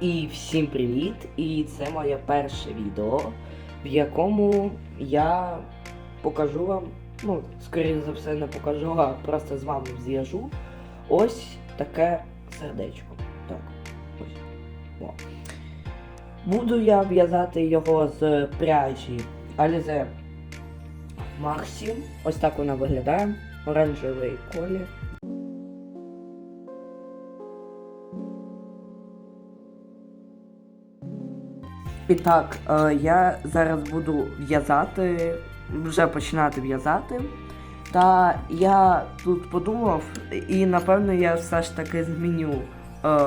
І всім привіт! І це моє перше відео, в якому я покажу вам, ну, скоріше за все, не покажу, а просто з вами зв'яжу ось таке сердечко. Так, ось. О. Буду я в'язати його з пряжі Alize Maxim. Ось так вона виглядає. Оранжевий колір. І так, е, я зараз буду в'язати, вже починати в'язати. Та я тут подумав, і напевно я все ж таки зміню е,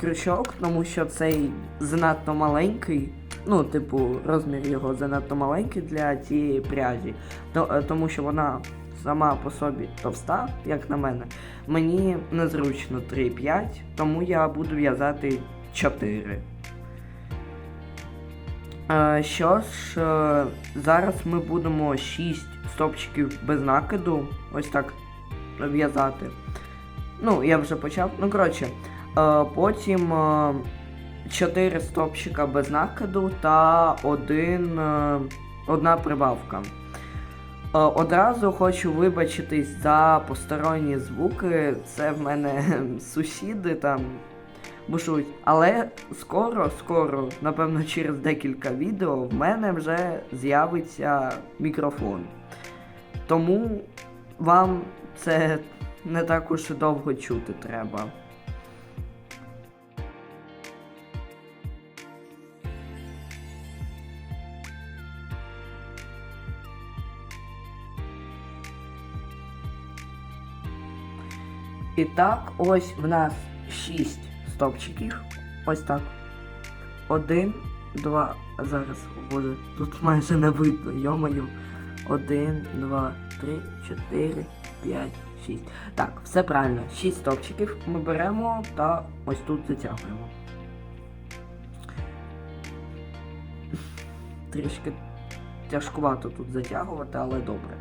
крючок, тому що цей занадто маленький. Ну, типу, розмір його занадто маленький для цієї пряжі. Е, тому що вона сама по собі товста, як на мене. Мені незручно 3,5, тому я буду в'язати 4. Е, Що ж, е, зараз ми будемо 6 стопчиків без накиду, ось так в'язати. Ну, я вже почав. Ну, коротше, е, потім 4 стопчика без накиду та один, одна прибавка. Одразу хочу вибачитись за посторонні звуки. Це в мене сусіди там бушують. Але скоро, скоро, напевно, через декілька відео в мене вже з'явиться мікрофон. Тому вам це не так уж довго чути треба. І так, ось в нас 6 стопчиків. Ось так. Один, два. Зараз буде. Тут майже не видно, йомаю. Один, два, три, чотири, п'ять, шість. Так, все правильно. Шість стопчиків ми беремо та ось тут затягуємо. Трішки тяжкувато тут затягувати, але добре.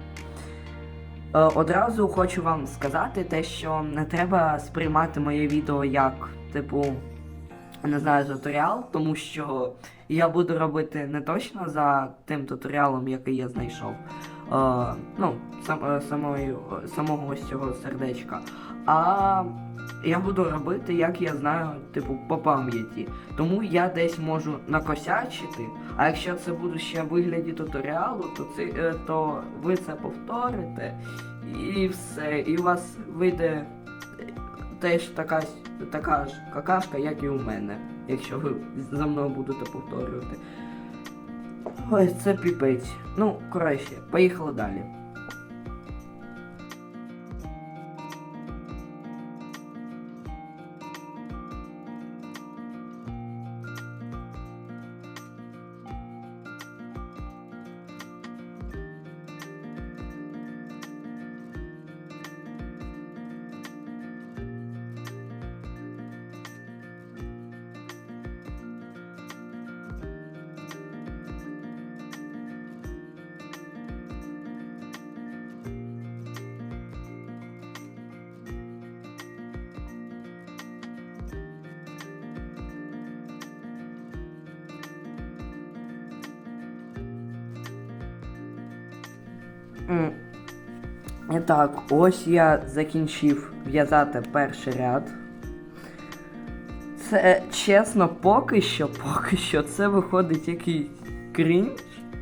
Е, Одразу хочу вам сказати те, що не треба сприймати моє відео як, типу, не знаю, туторіал, тому що я буду робити не точно за тим туторіалом, який я знайшов. Е, ну, сам, е, самою, самого ось цього сердечка. А я буду робити, як я знаю, типу, по пам'яті. Тому я десь можу накосячити, а якщо це буде ще в вигляді туторіалу, то, це, е, то ви це повторите і все. І у вас вийде теж така, така ж какашка, як і у мене, якщо ви за мною будете повторювати. Ой, це піпець. Ну, коротше, поїхали далі. І так, ось я закінчив в'язати перший ряд. Це чесно, поки що, поки що це виходить якийсь крінж,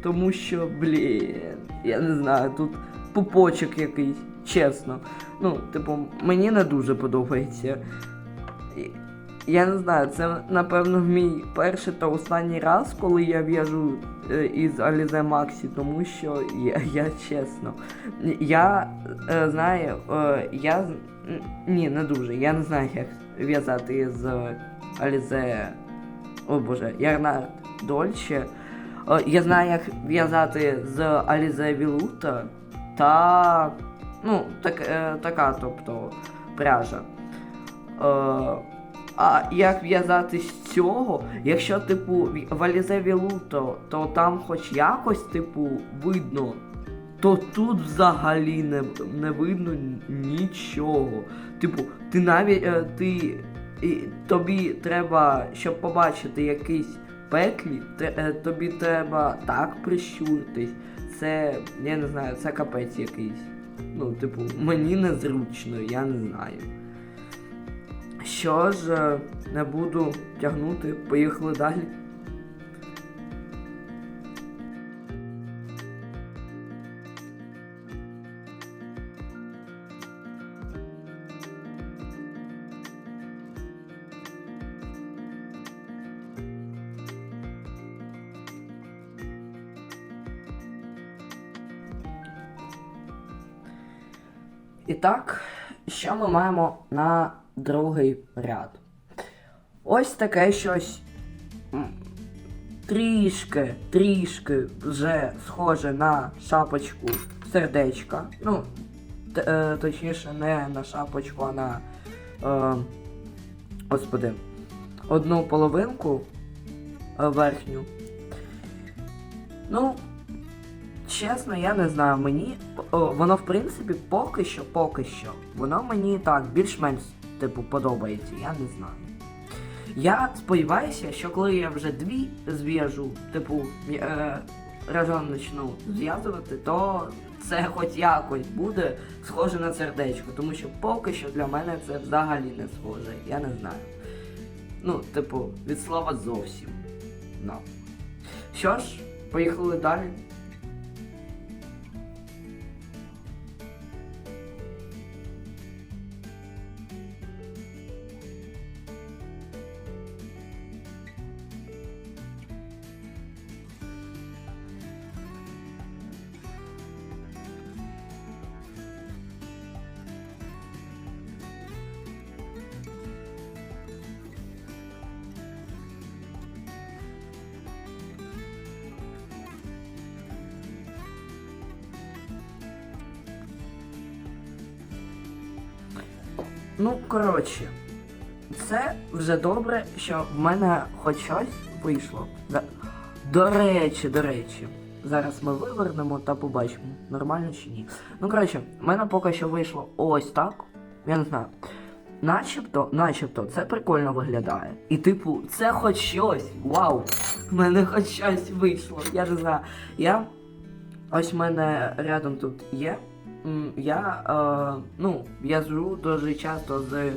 тому що, блін, я не знаю, тут пупочок якийсь, чесно. Ну, типу, мені не дуже подобається. Я не знаю, це напевно мій перший та останній раз, коли я в'яжу е, із Alize Maxi, тому що я, я чесно. Я е, знаю, е, я ні, не дуже. Я не знаю, як в'язати з Alize. О боже, Ярнард Дольче. Е, я знаю, як в'язати з Alize Veluta та. Ну, так, е, така, тобто, пряжа. Е, а як в'язати з цього, якщо, типу, в Alize Veluto, то там хоч якось, типу, видно то тут взагалі не, не видно нічого. Типу, ти навіть е, ти тобі треба, щоб побачити якісь петлі, е, тобі треба так прищуритись. Це, я не знаю, це капець якийсь. Ну, типу, мені незручно, я не знаю. Що ж, е, не буду тягнути, поїхали далі. І так, що ми маємо на другий ряд? Ось таке щось трішки, трішки вже схоже на шапочку сердечка. Ну, е, точніше, не на шапочку, а на. Е, господи, одну половинку е, верхню. Ну, Чесно, я не знаю, мені о, воно в принципі поки що, поки що, воно мені так більш-менш типу подобається, я не знаю. Я сподіваюся, що коли я вже дві зв'яжу, типу, е, разом почну зв'язувати, то це хоч якось буде схоже на сердечко, тому що поки що для мене це взагалі не схоже, я не знаю. Ну, типу, від слова зовсім. Ну. Що ж, поїхали далі. Ну, коротше, це вже добре, що в мене хоч щось вийшло. До речі, до речі, зараз ми вивернемо та побачимо, нормально чи ні. Ну, коротше, в мене поки що вийшло ось так. Я не знаю. Начебто, начебто, це прикольно виглядає. І типу, це хоч щось. Вау! В мене хоч щось вийшло. Я не знаю. Я. Ось в мене рядом тут є. Я, е, ну, в'яжу дуже часто з е,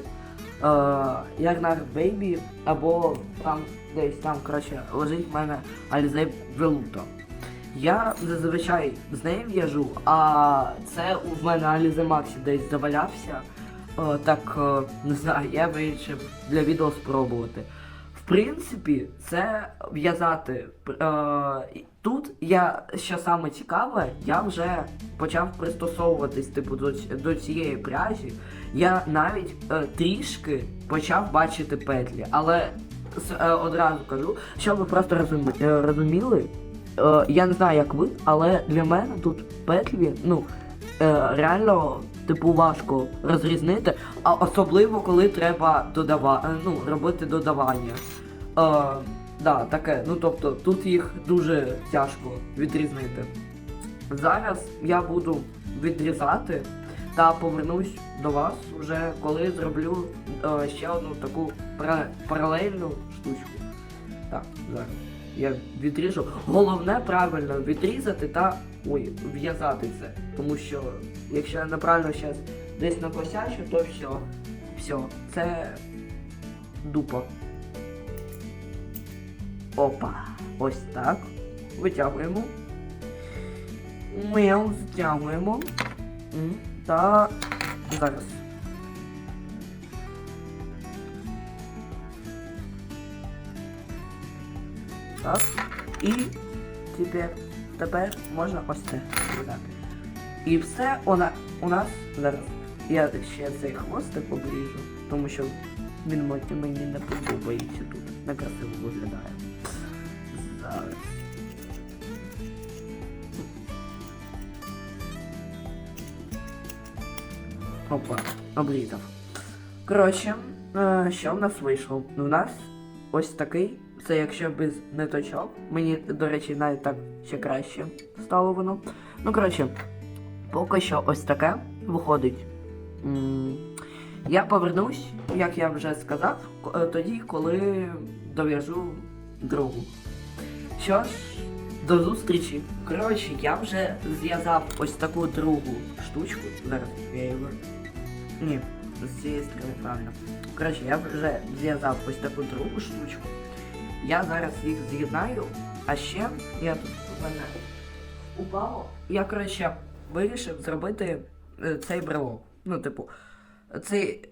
Ярнар Бейбі, або там десь там, коротше, лежить в мене Альзе Велуто. Я зазвичай з нею в'яжу, а це у мене Алізе Максі десь завалявся. Е, так, е, не знаю, я вирішив для відео спробувати. Принципі, це в'язати. Е, тут я, що саме цікаве, я вже почав пристосовуватись типу, до, до цієї пряжі. Я навіть е, трішки почав бачити петлі, але е, одразу кажу, щоб ви просто розумі, е, розуміли. Е, я не знаю, як ви, але для мене тут петлі, ну, е, реально, типу, важко розрізнити, а особливо коли треба додава... е, ну, робити додавання. Е, да, таке, ну тобто тут їх дуже тяжко відрізнити. Зараз я буду відрізати та повернусь до вас вже коли зроблю е, ще одну таку пара- паралельну штучку. Так, зараз. Я відріжу. Головне правильно відрізати та ой, в'язати це. Тому що якщо я неправильно зараз десь накосячу, то все. Все, це дупа. Опа. Ось так. Витягуємо. Ми затягуємо. М, Та зараз. Так. І тепер, тепер можна ось це додати. І все вона, у нас зараз. Я ще цей хвостик обріжу, тому що він мені не подобається тут. Некрасиво виглядає. Зараз. Опа, обрізав. Коротше, е, що в нас вийшло? У нас ось такий. Це якщо без ниточок. Мені, до речі, навіть так ще краще стало воно. Ну, коротше, поки що ось таке виходить. Я повернусь, як я вже сказав, е, тоді, коли дов'яжу другу. Що ж, до зустрічі. Коротше, я вже зв'язав ось таку другу штучку. Зараз я вир- Ні, з цієї сторони правильно. Коротше, я вже зв'язав ось таку другу штучку. Я зараз їх з'єднаю, а ще я тут у мене упало. Я, коротше, вирішив зробити е, цей брелок. Ну, типу, цей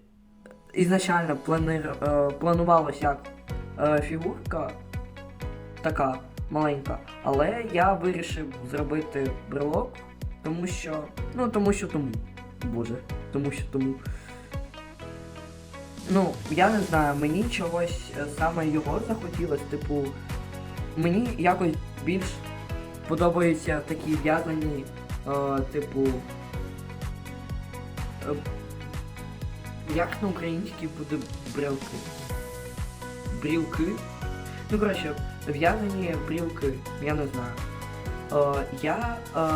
ізначально планир, е, планувалось як е, фігурка така маленька, але я вирішив зробити брелок, тому що. Ну, тому що тому. Боже, тому що тому. Ну, я не знаю, мені чогось е, саме його захотілось, типу, мені якось більш подобаються такі в'язані, е, типу. е, як на українській буде брелки? Брілки? Ну, коротше, в'язані брілки, я не знаю. Е, я е,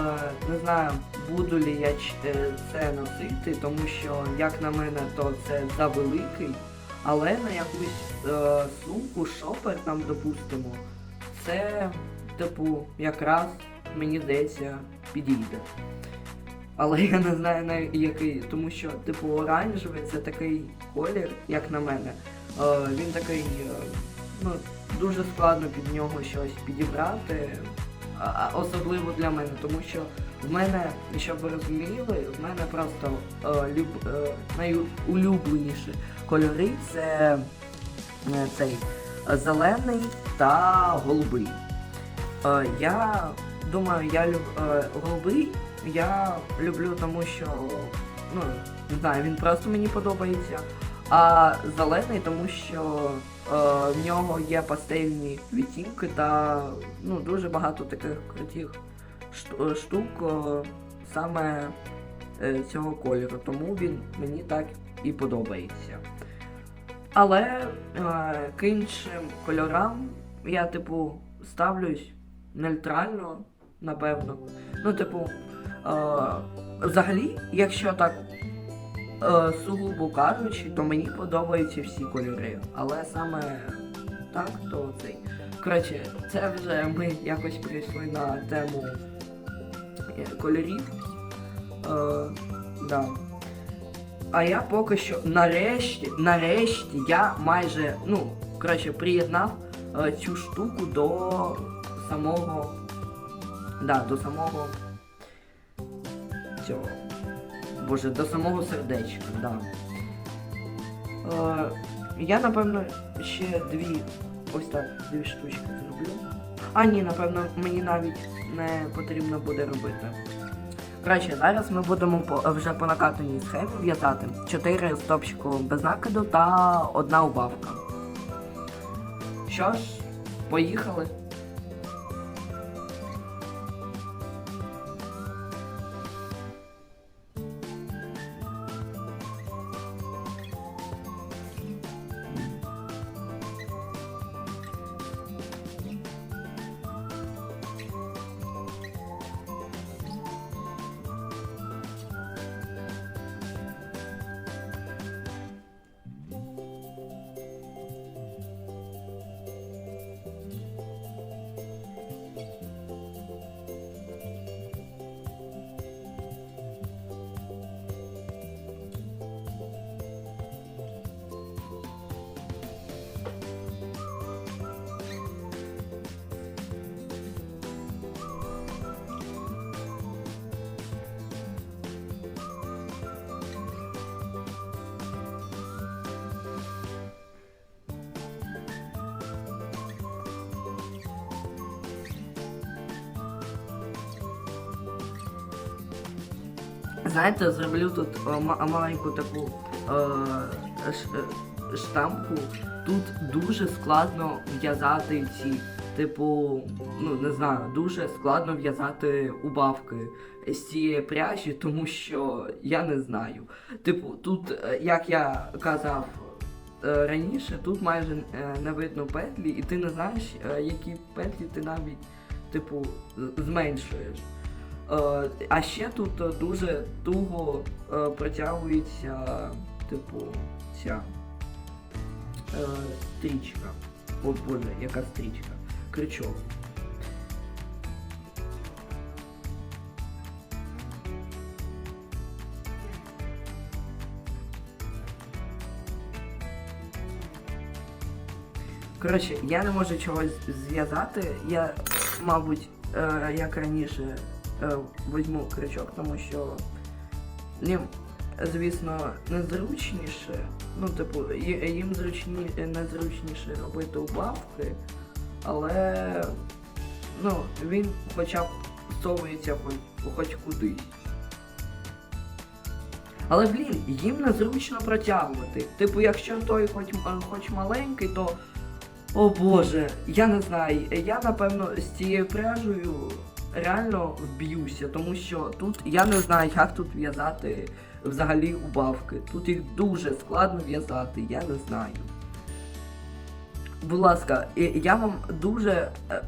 не знаю, буду ли я е, це носити, тому що, як на мене, то це завеликий, але на якусь е, сумку, шопер там, допустимо, це, типу, якраз, мені здається, підійде. Але я не знаю на який, тому що, типу, оранжевий це такий колір, як на мене. Е, він такий, е, ну, дуже складно під нього щось підібрати. Особливо для мене, тому що в мене, щоб ви розуміли, в мене просто е, люб, е, найулюбленіші кольори це е, цей зелений та голубий. Е, я думаю, я люб, е, голубий я люблю, тому що ну, не знаю, він просто мені подобається. А зелений, тому що е, в нього є пастельні відтінки та ну, дуже багато таких крутих штук е, саме е, цього кольору. Тому він мені так і подобається. Але е, к іншим кольорам я, типу, ставлюсь нейтрально, напевно. Ну, типу, е, взагалі, якщо так е, сугубо кажучи, то мені подобаються всі кольори. Але саме так, то цей. Коротше, це вже ми якось прийшли на тему е, кольорів. Е, да. А я поки що нарешті, нарешті я майже, ну, коротше, приєднав е, цю штуку до самого. Да, до самого. Цього. Боже, до самого сердечка, да. Е, я, напевно, ще дві. Ось так, дві штучки зроблю. А ні, напевно, мені навіть не потрібно буде робити. Коротше, зараз ми будемо по, вже по накатаній схемі в'язати 4 стопчику без накиду та одна убавка. Що ж, поїхали. Знаєте, зроблю тут е, ма- маленьку таку е, ш- е, штампу. Тут дуже складно в'язати ці, типу, ну не знаю, дуже складно в'язати убавки з цієї пряжі, тому що я не знаю. Типу, тут, е, як я казав е, раніше, тут майже е, не видно петлі, і ти не знаєш, е, які петлі ти навіть, типу, зменшуєш. Е, а ще тут е, дуже туго е, протягується, типу, ця стрічка. О боже, яка стрічка? Крючок. Коротше, я не можу чогось зв'язати. Я, мабуть, як раніше візьму крючок, тому що їм, звісно, незручніше. Ну, типу, їм зручні, незручніше робити убавки, але ну, він хоча б совується хоч кудись. Але блін, їм незручно протягувати. Типу, якщо той хоч, хоч маленький, то. О боже, я не знаю. Я напевно з цією пряжею реально вб'юся, тому що тут я не знаю, як тут в'язати взагалі убавки. Тут їх дуже складно в'язати, я не знаю. Будь ласка, я вам дуже. е,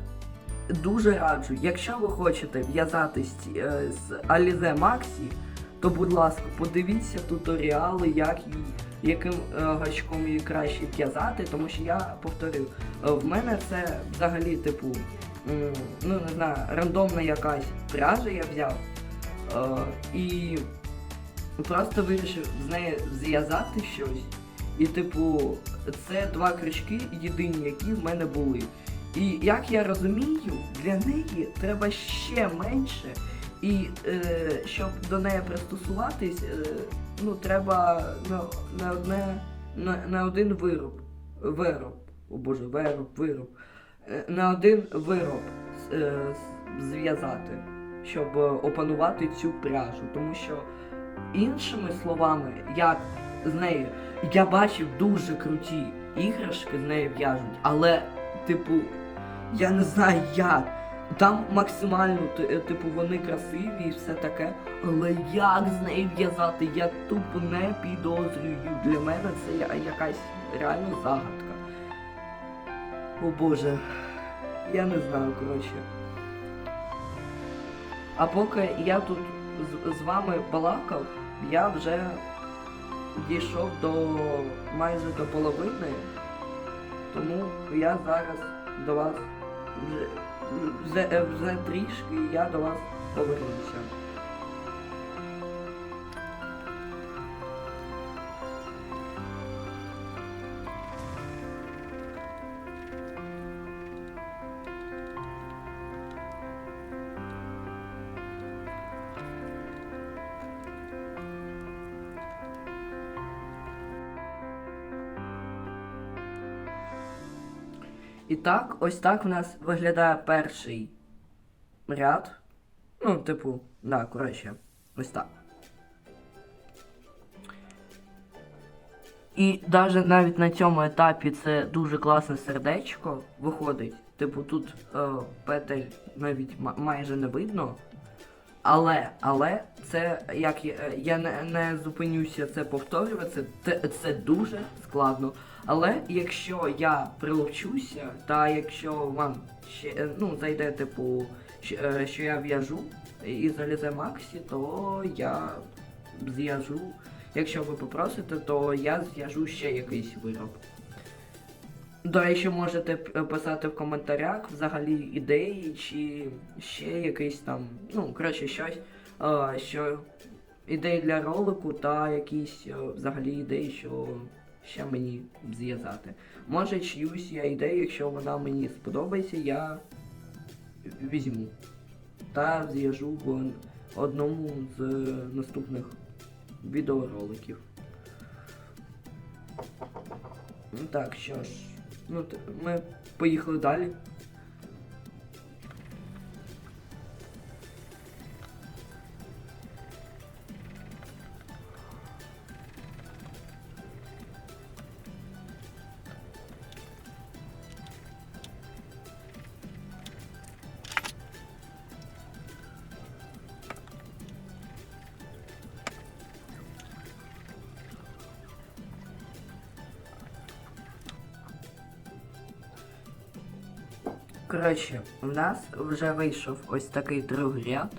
Дуже раджу, якщо ви хочете в'язати е, з Alize Maxi, то будь ласка, подивіться туторіали, як її, яким е, гачком її краще в'язати, тому що я повторив, в мене це взагалі, типу, ну не знаю, рандомна якась пряжа я взяв. Е, і просто вирішив з неї зв'язати щось. І, типу, це два крючки єдині, які в мене були. І як я розумію, для неї треба ще менше. І е, щоб до неї пристосуватись, е, ну треба на, на одне на, на один вироб. Вироб. О боже, вироб, вироб. Е, на один вироб е, зв'язати, щоб опанувати цю пряжу. Тому що іншими словами, як з нею, я бачив дуже круті іграшки з нею в'яжуть, але, типу, я не знаю як. Там максимально, е, типу, вони красиві і все таке. Але як з нею в'язати, я тупо не підозрюю. Для мене це якась реально загадка. О боже, я не знаю, коротше. А поки я тут з, з вами балакав, я вже дійшов до майже до половини. Тому я зараз до вас вже, вже, вже трішки я до вас повернуся. Так, ось так в нас виглядає перший ряд. Ну, типу, да, коротше, ось так. І навіть навіть на цьому етапі це дуже класне сердечко виходить. Типу, тут е, петель навіть ма- майже не видно. Але, але це як я, не, не зупинюся це повторювати, це, це дуже складно. Але якщо я приловчуся, та якщо вам ще ну, зайде, типу, е, що я в'яжу із Alize Maxi, то я зв'яжу. Якщо ви попросите, то я зв'яжу ще якийсь вироб. До речі, можете писати в коментарях взагалі ідеї, чи ще якийсь там, ну, коротше, щось, е, що ідеї для ролику та якісь е, взагалі ідеї, що ще мені зв'язати. Може чиюсь я ідею, якщо вона мені сподобається, я візьму та зв'яжу в одному з наступних відеороликів. Так, що ж, ну ми поїхали далі. Коротше, у нас вже вийшов ось такий другий ряд.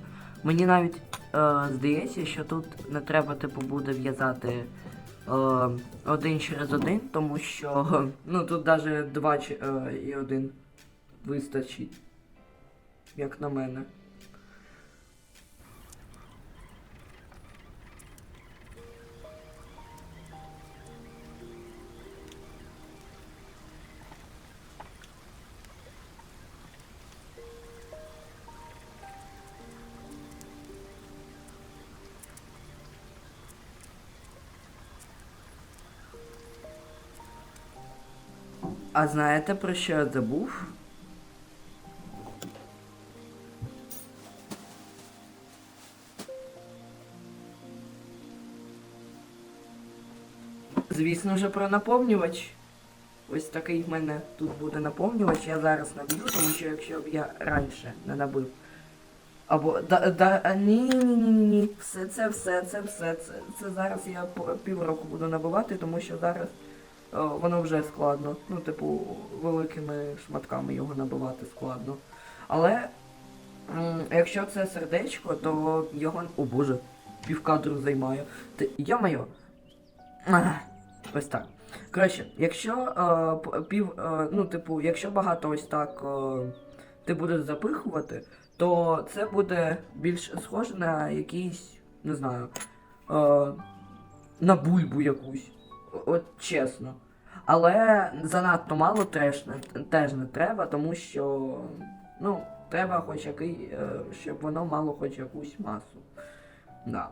Мені навіть е, здається, що тут не треба, типу, буде в'язати е, один через один, тому що ну тут навіть два е, і один вистачить, як на мене. А знаєте про що я забув? Звісно вже про наповнювач. Ось такий в мене тут буде наповнювач. Я зараз наб'ю, тому що якщо б я раніше не набив. Або да, да, а, ні, ні, ні, ні, ні. Все це, все це, все це. Це зараз я півроку буду набивати, тому що зараз воно вже складно. Ну, типу, великими шматками його набивати складно. Але якщо це сердечко, то його. О боже, півкадру займає. Ти йо-моє. Ось так. Коротше, якщо е, пів, е, ну, типу, якщо багато ось так е, ти будеш запихувати, то це буде більш схоже на якийсь, не знаю, е, на бульбу якусь. От чесно. Але занадто мало теж не, теж не треба, тому що ну, треба хоч який, е, щоб воно мало хоч якусь масу. Да.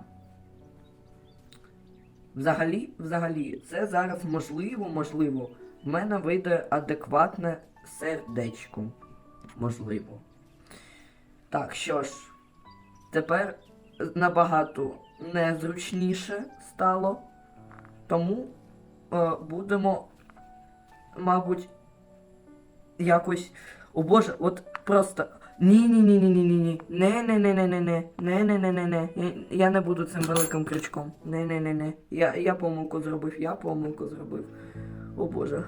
Взагалі, взагалі, це зараз можливо, можливо. В мене вийде адекватне сердечко. Можливо. Так, що ж, тепер набагато незручніше стало. Тому е, будемо, мабуть, якось. О боже, от просто. Ні-ні-ні-ні-ні-ні. Не-не-не-не-не-не. Не-не-не-не-не. Я не буду цим великим крючком. Не-не-не-не. Я я помилку зробив, я помилку зробив. О боже.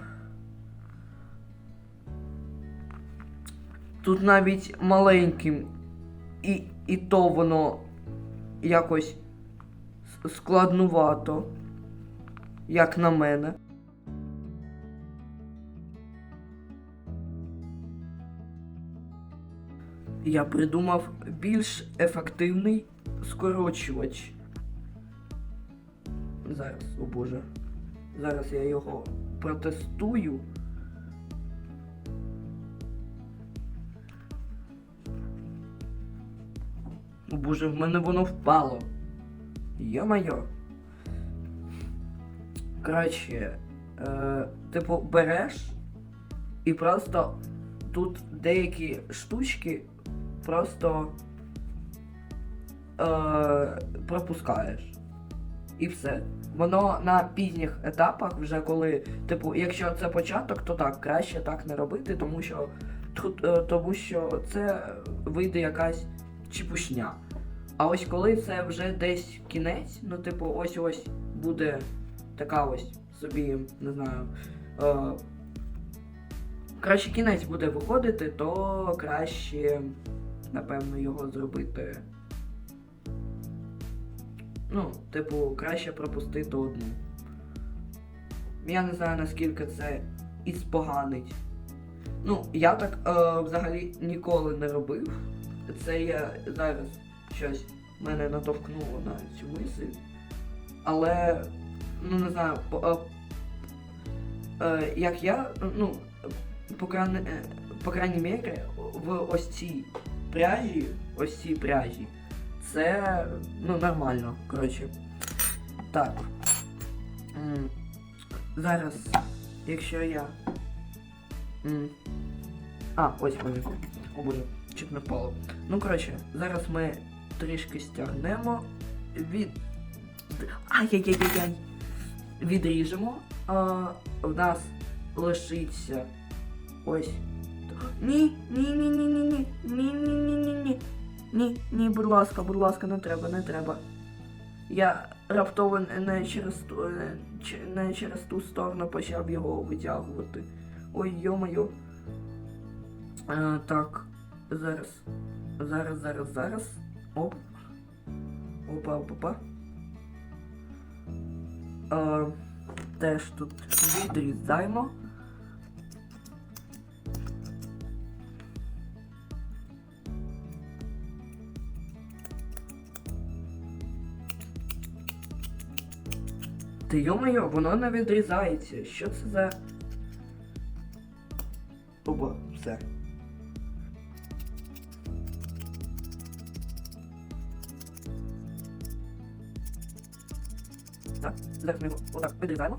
Тут навіть маленьким. І і то воно якось складнувато, як на мене. Я придумав більш ефективний скорочувач. Зараз, о боже. Зараз я його протестую. О боже, в мене воно впало. Йо-моє. Коротше, е, типу, береш і просто тут деякі штучки просто е, пропускаєш. І все. Воно на пізніх етапах, вже коли, типу, якщо це початок, то так, краще так не робити, тому що, е, тому що це вийде якась чіпушня. А ось коли це вже десь кінець, ну, типу, ось ось буде така ось собі, не знаю. Е, краще кінець буде виходити, то краще, напевно, його зробити. Ну, типу, краще пропустити одну. Я не знаю, наскільки це і споганить. Ну, я так е, взагалі ніколи не робив. Це я зараз щось мене натовкнуло на цю мисль. Але, ну не знаю, по, е, е, як я, ну, по, крайне, е, по крайній мірі, в ось цій пряжі, ось цій пряжі, це ну, нормально, коротше. Так. Зараз, якщо я. А, ось вони. О боже, чуть не впало. Ну, коротше, зараз ми трішки стягнемо від. Ай-яй-яй-яй-яй. Відріжемо. А, в нас лишиться ось. Ні, ні, ні, ні, ні, ні, ні, ні, ні, ні, ні. Ні, ні, будь ласка, будь ласка, не треба, не треба. Я раптово не через ту, не, через ту сторону почав його витягувати. Ой, йо-моє. Е, так, зараз. Зараз, зараз, зараз. Оп. Опа, опа, опа. Е, теж тут відрізаємо. Та йо-моє, воно не відрізається. Що це за. Оба, все. Так, зараз ми його отак відрізаємо.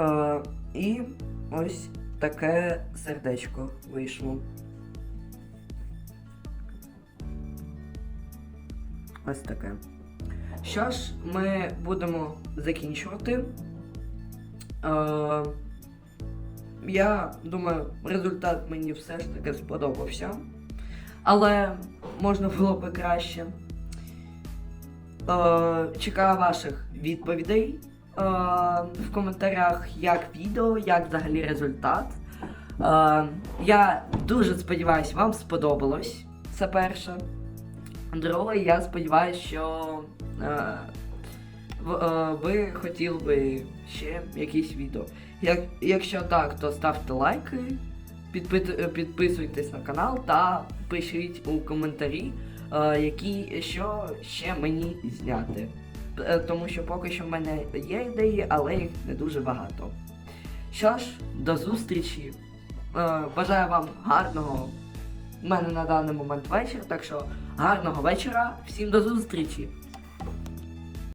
Е, і ось таке сердечко вийшло. Ось таке. Що ж, ми будемо закінчувати. Е, я думаю, результат мені все ж таки сподобався. Але можна було би краще. Е, чекаю ваших відповідей е, в коментарях, як відео, як взагалі результат. Е, я дуже сподіваюся, вам сподобалось. Це перше. Друге, я сподіваюся, що е, в- е, ви хотіли би ще якісь відео. Як, якщо так, то ставте лайки, підпит- підписуйтесь на канал та пишіть у коментарі, е, які що ще мені зняти. Е, Тому що поки що в мене є ідеї, але їх не дуже багато. Що ж, до зустрічі. Е, Бажаю вам гарного у мене на даний момент вечір, так що гарного вечора, всім до зустрічі!